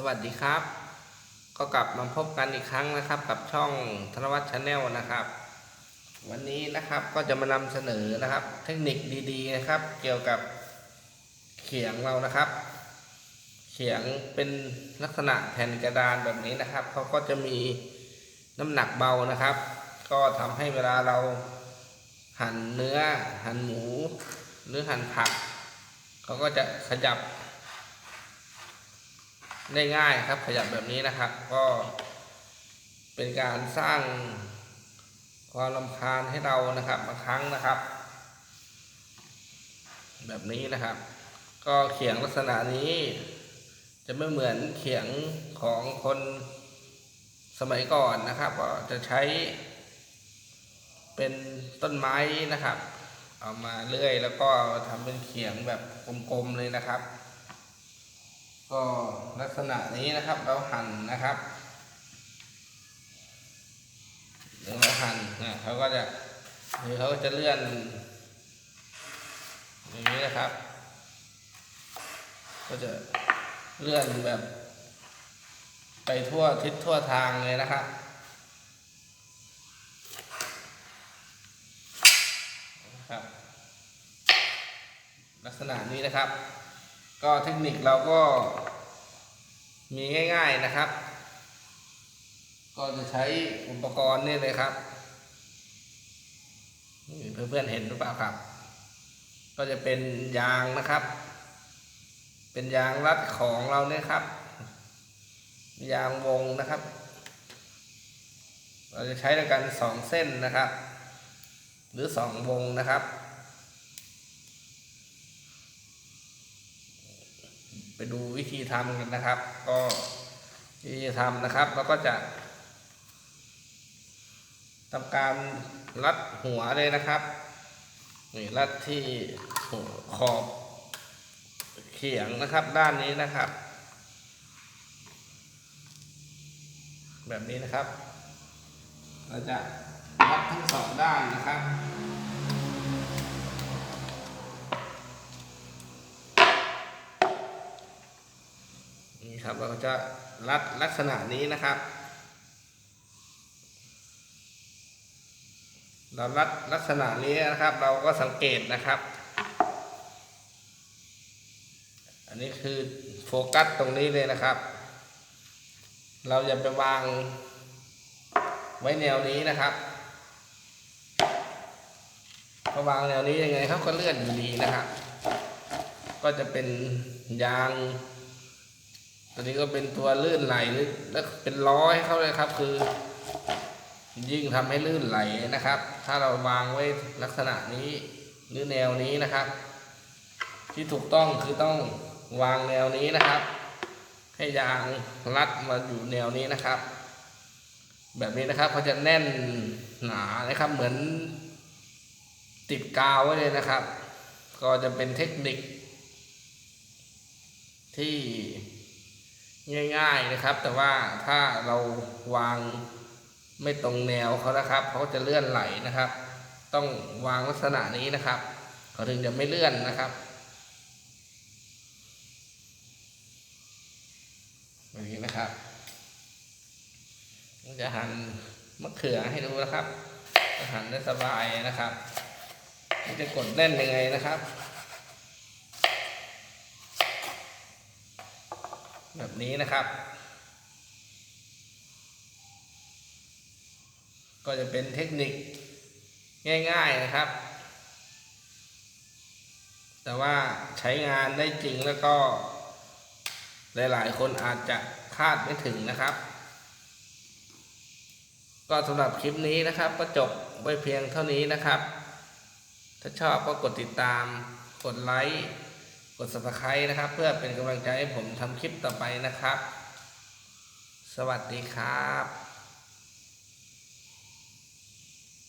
สวัสดีครับ ก็กลับมาพบกันอีกครั้งนะครับ กับช่องธนวัฒน์ชาแนลนะครับ วันนี้นะครับก็จะมานำเสนอนะครับ เทคนิคดีๆนะครับ เกี่ยวกับเขียงเรานะครับ เขียงเป็นลักษณะแผ่นกระดานแบบนี้นะครับเขาก็จะมีน้ำหนักเบานะครับ ก็ทำให้เวลาเราหั่นเนื้อหั่นหมู หรือหั่นผักเขาก็จะขยับ ได้ง่ายครับ ขยับแบบนี้นะครับ ก็เป็นการสร้างความรำคาญให้เรานะครับบางครั้งนะครับ แบบนี้นะครับ ก็เขียงลักษณะนี้ จะไม่เหมือนเขียงของคนสมัยก่อนนะครับ ก็จะใช้ เป็นต้นไม้นะครับ เอามาเลื่อยแล้วก็ทำเป็นเขียงแบบกลมๆเลยนะครับ ก็ลักษณะนี้นะครับเราหั่นนะครับหรือเราหั่นนะเขาก็จะหรือเขาก็จะเลื่อนอย่างนี้นะครับ ก็จะเลื่อนแบบ ไปทั่วทิศทั่วทางเลยนะครับครับ ลักษณะนี้นะครับ ก็เทคนิคเราก็มีง่ายๆนะครับ ก็จะใช้อุปกรณ์นี่เลยครับเพื่อนๆเห็นหรือเปล่าครับ ก็จะเป็นยางนะครับ เป็นยางรัดของเราเนี่ยครับ ยางวงนะครับ เราจะใช้ด้วยกันสองเส้นนะครับ หรือสองวงนะครับ ไปดูวิธีทำกันนะครับ ก็วิธีทำนะครับเราก็จะทำการรัดหัวเลยนะครับนี่รัดที่ขอบเขียงนะครับด้านนี้นะครับ แบบนี้นะครับ เราจะรัดทั้งสองด้านนะครับ นี่ครับเราก็จะรัดลักษณะนี้นะครับ เรารัดลักษณะนี้นะครับ เราก็สังเกตนะครับ อันนี้คือโฟกัสตรงนี้เลยนะครับ เราอย่าไปวางไว้แนวนี้นะครับพอวางแนวนี้ยังไงเขาก็เลื่อนอยู่ดีนะครับ ก็จะเป็นยาง ตัวนี้ก็เป็นตัวลื่นไหลแล้วเป็นล้อให้เขาเลยครับ คือ ยิ่งทำให้ลื่นไหลนะครับ ถ้าเราวางไว้ลักษณะนี้หรือแนวนี้นะครับ ที่ถูกต้องคือต้องวางแนวนี้นะครับ ให้ยางรัดมาอยู่แนวนี้นะครับ แบบนี้นะครับเขาจะแน่นหนานะครับเหมือนติดกาวไว้เลยนะครับ ก็จะเป็นเทคนิค ที่ ง่ายๆนะครับ แต่ว่าถ้าเราวางไม่ตรงแนวเขานะครับเขาจะเลื่อนไหลนะครับ ต้องวางลักษณะนี้นะครับเขาถึงจะไม่เลื่อนนะครับแบบนี้นะครับจะหั่นมะเขือให้ดูนะครับหั่นได้สบายนะครับจะกดแน่นยังไงนะครับ แบบนี้นะครับ ก็จะเป็นเทคนิคง่ายๆนะครับ แต่ว่าใช้งานได้จริงแล้วก็ หลายๆ คนอาจจะคาดไม่ถึงนะครับ ก็สำหรับคลิปนี้นะครับ ก็จบไว้เพียงเท่านี้นะครับ ถ้าชอบก็กดติดตาม กดไลค์ กด subscribe นะครับ เพื่อเป็นกำลังใจให้ผมทำคลิปต่อไปนะครับ สวัสดีครับ